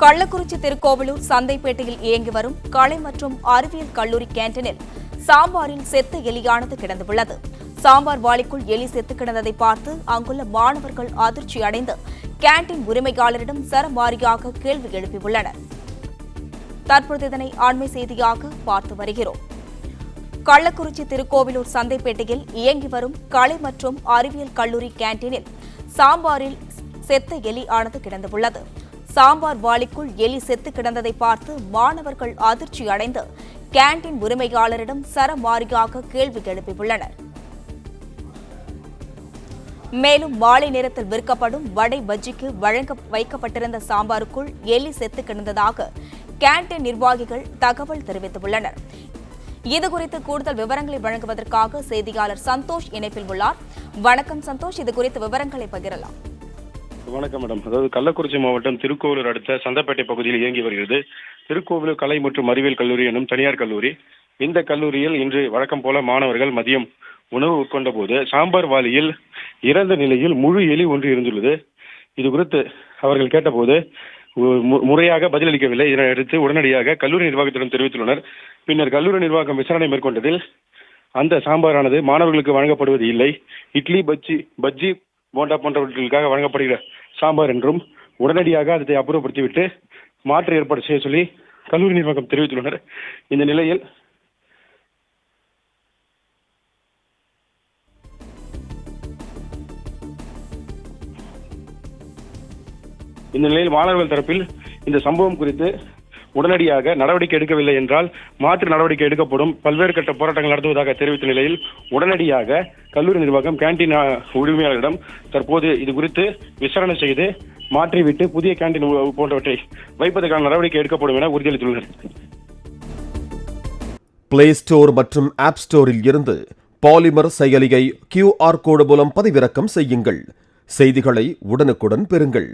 கள்ளக்குறிச்சி திருக்கோவிலூர் சந்தைப்பேட்டையில் இயங்கி வரும் கலை மற்றும் அறிவியல் கல்லூரி கேண்டீனில் சாம்பாரில் செத்த எலியானது கிடந்துள்ளது. சாம்பார் வாளிக்குள் எலி செத்து கிடந்ததை பார்த்து அங்குள்ள மாணவர்கள் அதிர்ச்சி அடைந்து கேண்டீன் உரிமையாளரிடம் சரமாரியாக கேள்வி எழுப்பியுள்ளனர். தற்போது இதனை ஆண்மை செய்தியாக பார்த்து வருகிறோம். கள்ளக்குறிச்சி திருக்கோவிலூர் சந்தைப்பேட்டையில் இயங்கி வரும் கலை மற்றும் அறிவியல் கல்லூரி கேண்டீனில் சாம்பாரில் செத்த எலி ஆனது கிடந்துள்ளது. சாம்பார் வாளிக்குள் எலி செத்து கிடந்ததை பார்த்து மாணவர்கள் அதிர்ச்சி அடைந்து கேண்டீன் உரிமையாளரிடம் சரமாரியாக கேள்வி எழுப்பியுள்ளனர். மேலும் மாலை நேரத்தில் விற்கப்படும் வடை பஜ்ஜிக்கு வழங்க வைக்கப்பட்டிருந்த சாம்பாருக்குள் எலி செத்து கிடந்ததாக கேண்டீன் நிர்வாகிகள் தகவல் தெரிவித்துள்ளனர். இதுகுறித்து கூடுதல் விவரங்களை வழங்குவதற்காக செய்தியாளர் சந்தோஷ் இணைப்பில் உள்ளார். வணக்கம் சந்தோஷ் இதுகுறித்து விவரங்களை பகிரலாம். வணக்கம் மேடம் அதாவது கள்ளக்குறிச்சி மாவட்டம் திருக்கோவிலூர் அடுத்த சந்தப்பேட்டை பகுதியில் இயங்கி வருகிறது. திருக்கோவிலூர் கலை மற்றும் அறிவியல் கல்லூரி எனும் தனியார் கல்லூரி. இந்த கல்லூரியில் இன்று வழக்கம் போல மாணவர்கள் மதியம் உணவு உட்கொண்ட போது சாம்பார் வாலியில் இறந்த நிலையில் முழு எலி ஒன்று இருந்துள்ளது. இது குறித்து அவர்கள் கேட்டபோது முறையாக பதிலளிக்கவில்லை. இதனை அடுத்து உடனடியாக கல்லூரி நிர்வாகத்திடம் தெரிவித்துள்ளனர். பின்னர் கல்லூரி நிர்வாகம் விசாரணை மேற்கொண்டதில் அந்த சாம்பாரானது மாணவர்களுக்கு வழங்கப்படுவது இல்லை. இட்லி பஜ்ஜி பஜ்ஜி போண்டா போன்றவர்களுக்காக வழங்கப்படுகிற சாம்பார் என்றும் உடனடியாக அதை அப்புறப்படுத்திவிட்டு மாற்று ஏற்பாடு செய்ய சொல்லி கல்லூரி நிர்வாகம் தெரிவித்துள்ளனர். இந்த நிலையில் இந்த நிலையில் மாணவர்கள் தரப்பில் இந்த சம்பவம் குறித்து உடனடியாக நடவடிக்கை எடுக்கவில்லை என்றால் மாற்று நடவடிக்கை எடுக்கப்படும். பல்வேறு கட்ட போராட்டங்கள் நடத்துவதாக தெரிவித்த நிலையில் உடனடியாக கல்லூரி நிர்வாகம் கேன்டீன் உரிமையாளரிடம் தற்போது இது குறித்து விசாரணை செய்து மாற்றிவிட்டு புதிய கேண்டீன் போன்றவற்றை வைப்பதற்கான நடவடிக்கை எடுக்கப்படும் என உறுதியளித்துள்ளனர். பிளே ஸ்டோர் மற்றும் ஆப் ஸ்டோரில் இருந்து பாலிமர் செயலியை கியூஆர் கோடு மூலம் பதிவிறக்கம் செய்யுங்கள். செய்திகளை உடனுக்குடன் பெறுங்கள்.